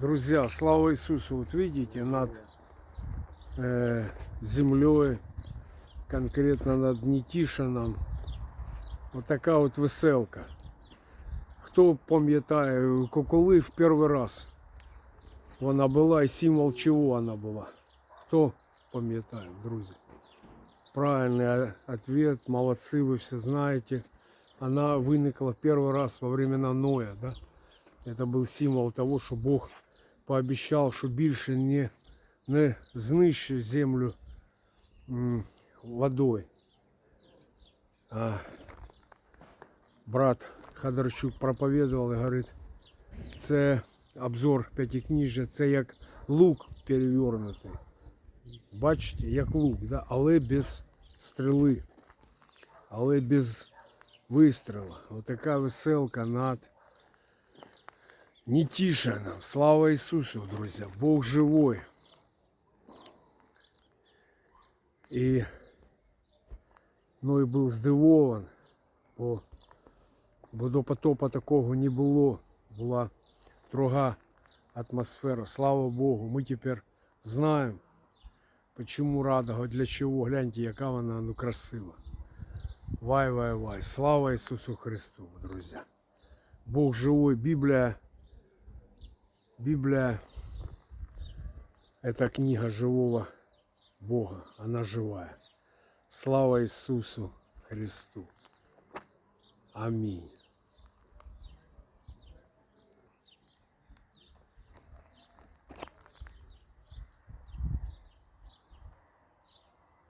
Друзья, слава Иисусу! Вот видите, над э, землей, конкретно над Нетішином, вот така от веселка. Хто пам'ятає, коли в перший раз вона була і символ чого вона була? Хто пам'ятає, друзі? Правильный о- ответ, молодцы, вы все знаете. Она виникла первый раз во времена Ноя, да? Это был символ того, що Бог пообіцяв, що більше не, не знищить землю водою. А брат Хадарчук проповідував і говорить, це обзор п'ятикніжжя, це як лук перевернутий. Бачите, як лук, да? але без стріли, але без вистрілу. Отака веселка над Нетішином. Слава Ісусу, друзі! Бог живой. І Ной був здивований, бо, бо до потопа такого не було. Була друга атмосфера. Слава Богу, ми тепер знаємо, почему радуга, для чого. Гляньте, яка вона ну, красива. Вай, вай, вай. Слава Ісусу Христу, друзі. Бог живой, Библия, Библия – это книга живого Бога, она живая. Слава Иисусу Христу. Аминь.